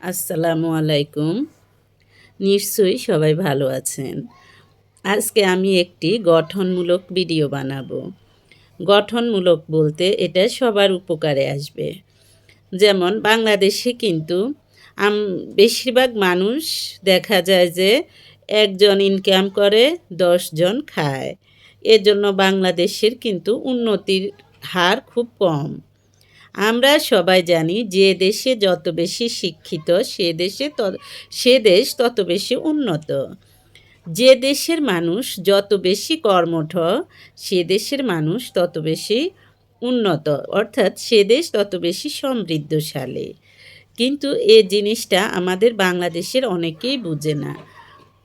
আসসালামু আলাইকুম। নিশ্চয়ই সবাই ভালো আছেন। আজকে আমি একটি গঠনমূলক ভিডিও বানাবো। গঠনমূলক বলতে এটা সবার উপকারে আসবে। যেমন বাংলাদেশে কিন্তু আম, বেশিরভাগ মানুষ দেখা যায় যে একজন ইনকাম করে, দশজন খায়। এজন্য বাংলাদেশের কিন্তু উন্নতির হার খুব কম। আমরা সবাই জানি যে দেশে যত বেশি শিক্ষিত, সে দেশে ত সে দেশ তত বেশি উন্নত। যে দেশের মানুষ যত বেশি কর্মঠ, সে দেশের মানুষ তত বেশি উন্নত, অর্থাৎ সে দেশ তত বেশি সমৃদ্ধশালী। কিন্তু এ জিনিসটা আমাদের বাংলাদেশের অনেকেই বুঝে না।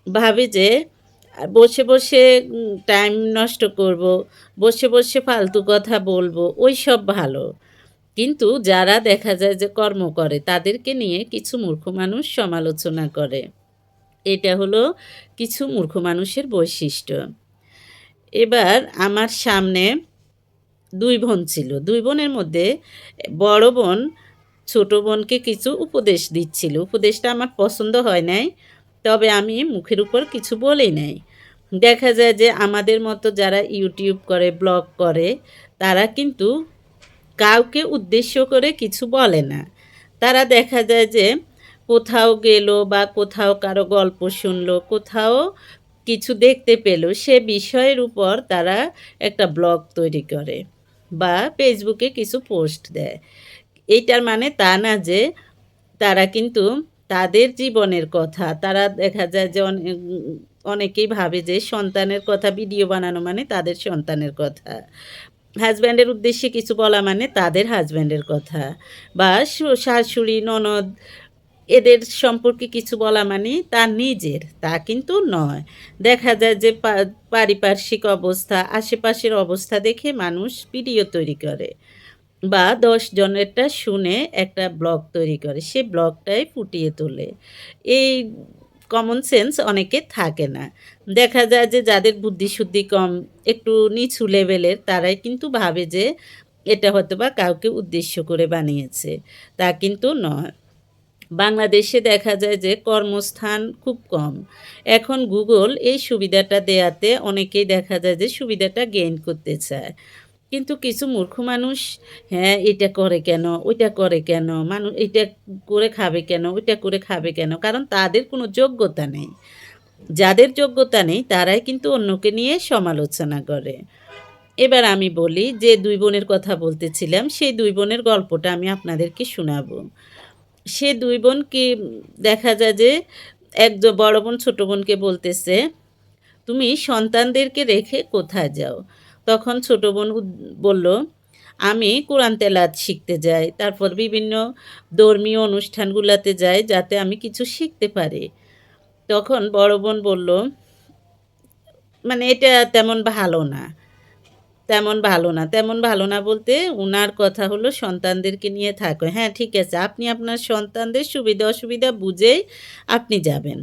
ভাবে যে বসে বসে টাইম নষ্ট করব, বসে বসে ফালতু কথা বলব ওই সব ভালো। কিন্তু যারা দেখা যায় যে কর্ম করে, তাদেরকে নিয়ে কিছু মূর্খ মানুষ সমালোচনা করে। এটা হলো কিছু মূর্খ মানুষের বৈশিষ্ট্য। এবার আমার সামনে দুই বোন ছিল। দুই বোনের মধ্যে বড় বোন ছোট বোনকে কিছু উপদেশ দিচ্ছিল। উপদেশটা আমার পছন্দ হয় নাই, তবে আমি মুখের উপর কিছু বলি নাই। দেখা যায় যে আমাদের মতো যারা ইউটিউব করে, ব্লগ করে, তারা কিন্তু কাউকে উদ্দেশ্য করে কিছু বলে না। তারা দেখা যায় যে কোথাও গেল বা কোথাও কারও গল্প শুনলো, কোথাও কিছু দেখতে পেল, সে বিষয়ের উপর তারা একটা ব্লগ তৈরি করে বা ফেসবুকে কিছু পোস্ট দেয়। এইটার মানে তা না যে তারা কিন্তু তাদের জীবনের কথা, তারা দেখা যায় যে অনেকেই ভাবে যে সন্তানের কথা, ভিডিও বানানো মানে তাদের সন্তানের কথা। হাজব্যান্ডের উদ্দেশ্যে কিছু বলা মানে তাদের হাজব্যান্ডের কথা বা শাশুড়ি, ননদ, এদের সম্পর্কে কিছু বলা মানে তার নিজের, তা কিন্তু নয়। দেখা যায় যে পারিপার্শ্বিক অবস্থা, আশেপাশের অবস্থা দেখে মানুষ ভিডিও তৈরি করে বা দশ জনেরটা শুনে একটা ব্লগ তৈরি করে। সে ব্লগটাই ফুটিয়ে তোলে। এই কমন সেন্স অনেকে থাকে না। দেখা যায় যে যাদের বুদ্ধিশুদ্ধি কম, একটু নিচু লেভেলের তারাই কিন্তু ভাবে যে এটা হয়তো বা কাউকে উদ্দেশ্য করে বানিয়েছে, তা কিন্তু নয়। বাংলাদেশে দেখা যায় যে কর্মস্থান খুব কম। এখন গুগল এই সুবিধাটা দেয়াতে অনেকেই দেখা যায় যে সুবিধাটা গেইন করতে চায়। কিন্তু কিছু মূর্খ মানুষ হ্যাঁ এটা করে কেন? ওইটা করে কেন? মানুষ এটা করে খাবে কেন? ওইটা করে খাবে কেন? কারণ তাদের কোনো যোগ্যতা নেই। যাদের যোগ্যতা নেই, তারাই কিন্তু অন্যকে নিয়ে সমালোচনা করে। এবার আমি বলি যে দুই বোনের কথা বলতেছিলাম, সেই দুই বোনের গল্পটা আমি আপনাদেরকে শোনাবো। সে দুই বোনকে দেখা যায় যে এক বড় বোন ছোটো বোনকে বলতেছে, তুমি সন্তানদেরকে রেখে কোথায় যাও? তখন ছোটো বোন বলল, আমি কোরআন তেলাত শিখতে যাই, তারপর বিভিন্ন ধর্মীয় অনুষ্ঠানগুলোতে যাই যাতে আমি কিছু শিখতে পারি। তখন বড় বোন বলল মানে এটা তেমন ভালো না, তেমন ভালো না, তেমন ভালো না বলতে ওনার কথা হলো সন্তানদেরকে নিয়ে থাকো। হ্যাঁ ঠিক আছে, আপনি আপনার সন্তানদের সুবিধা অসুবিধা বুঝেই আপনি যাবেন।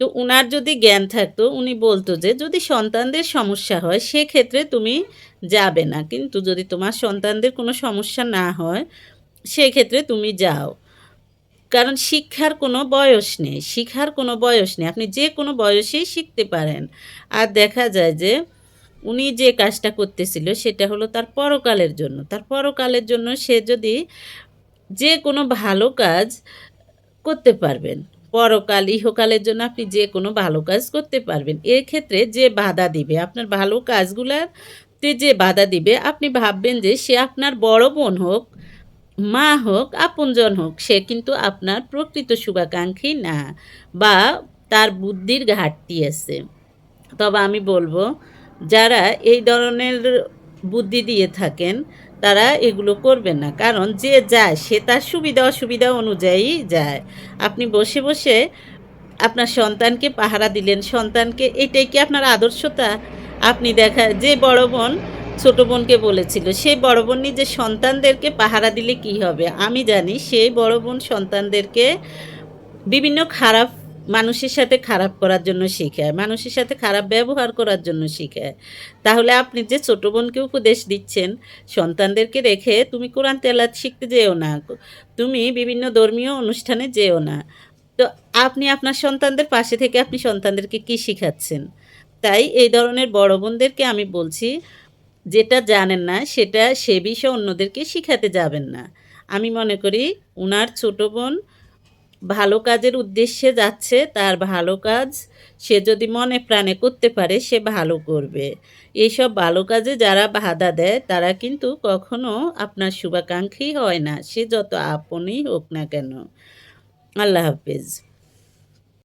তো উনার যদি জ্ঞান থাকতো, উনি বলতো যে, যদি সন্তানদের সমস্যা হয়, সেক্ষেত্রে তুমি যাবে না। কিন্তু যদি তোমার সন্তানদের কোনো সমস্যা না হয়, সেক্ষেত্রে তুমি যাও। কারণ শিক্ষার কোনো বয়স নেই শিখার কোনো বয়স নেই। আপনি যে কোনো বয়সেই শিখতে পারেন। আর দেখা যায় যে, উনি যে কাজটা করতেছিল, সেটা হলো তার পরকালের জন্য। তার পরকালের জন্য সে যদি যে কোনো ভালো কাজ করতে পারবেন। পরকাল, ইহকালের জন্য আপনি যে কোনো ভালো কাজ করতে পারবেন। এক্ষেত্রে যে বাধা দিবে, আপনার ভালো কাজগুলাতে যে বাধা দিবে, আপনি ভাববেন যে সে আপনার বড় বোন হোক, মা হোক, আপনজন হোক, সে কিন্তু আপনার প্রকৃত শুভাকাঙ্ক্ষী না বা তার বুদ্ধির ঘাটতি আছে। তবে আমি বলব, যারা এই ধরনের বুদ্ধি দিয়ে থাকেন তারা এগুলো করবেন না। কারণ যে যায়, সে তার সুবিধা, অসুবিধা অনুযায়ী যায়। আপনি বসে বসে আপনার সন্তানকে পাহারা দিলেন। সন্তানকে, এটাই কি আপনার আদর্শতা? আপনি দেখা, যে বড় বোন, ছোটো বোনকে বলেছিল, সেই বড় বোন নিজের সন্তানদেরকে পাহারা দিলে কি হবে? আমি জানি সেই বড় বোন সন্তানদেরকে বিভিন্ন খারাপ মানুষের সাথে খারাপ করার জন্য শেখায়, মানুষের সাথে খারাপ ব্যবহার করার জন্য শেখায়। তাহলে আপনি যে ছোট বোনকে উপদেশ দিচ্ছেন, সন্তানদেরকে রেখে তুমি কোরআন তেলাত শিখতে যেও না, তুমি বিভিন্ন ধর্মীয় অনুষ্ঠানে যেও না। তো আপনি আপনার সন্তানদের পাশে থেকে আপনি সন্তানদেরকে কি শিখাচ্ছেন? তাই এই ধরনের বড় বোনদেরকে আমি বলছি, যেটা জানেন না, সেটা সে বিষয়ে অন্যদেরকে শিখাতে যাবেন না। আমি মনে করি, উনার ছোট বোন ভালো কাজের উদ্দেশ্যে যাচ্ছে, তার ভালো কাজ সে যদি মনে প্রাণে করতে পারে, সে ভালো করবে। এইসব ভালো কাজে যারা বাধা দেয়, তারা কিন্তু কখনো আপনার শুভাকাঙ্ক্ষী হয় না। সে যত আপনই হোক না কেন। আল্লাহ হাফেজ।